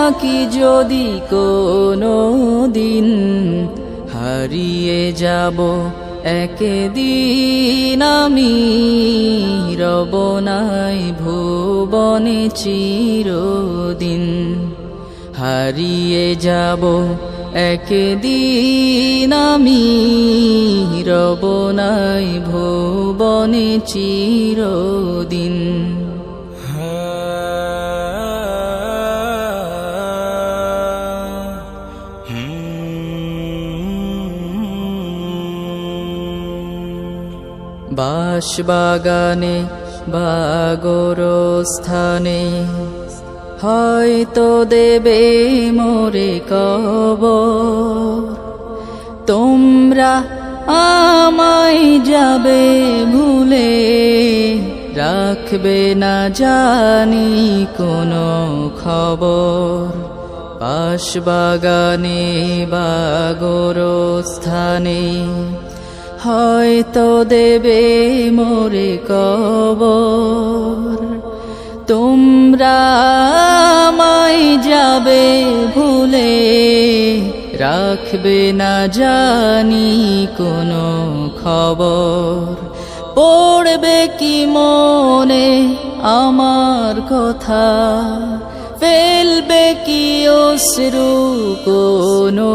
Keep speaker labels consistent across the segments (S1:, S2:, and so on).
S1: থাকি যদি কোনো দিন, হারিয়ে যাব একদিন আমি। রব নাই ভুবনে চিরদিন, হারিয়ে যাব একদিন আমি। রব নাই ভুবনে চিরদিন। বাঁশবাগানে বাগর স্থানে হয়তো দেবে মোরে কব তোমরা আমায় যাবে ভুলে। রাখবে না জানি কোনো খবর। বাঁশবাগানে বাগর স্থানে হয়তো দেবে মোরে কবর। তোমরা আমায় যাবে ভুলে, রাখবে না জানি কোনো খবর। পড়বে কি মনে আমার কথা, ফেলবে কি অশ্রু কোনো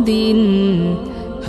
S1: দিন।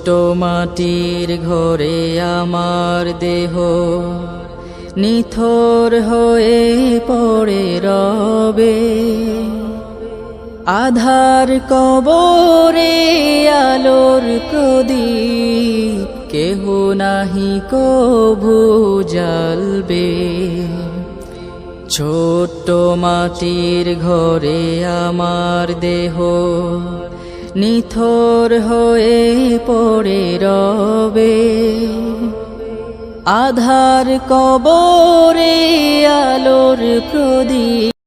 S1: ছোট্ট মাটির ঘরে আমার দেহ। নিথর হয়ে পড়ে রবে। আধার কবরে আলোর প্রদীপ, কেহ নাহি কভু জ্বালবে। ছোট্ট মাটির ঘরে আমার দেহ নিথর হয়ে পড়ে রবে। আধার কবরে আলোর প্রদীপ।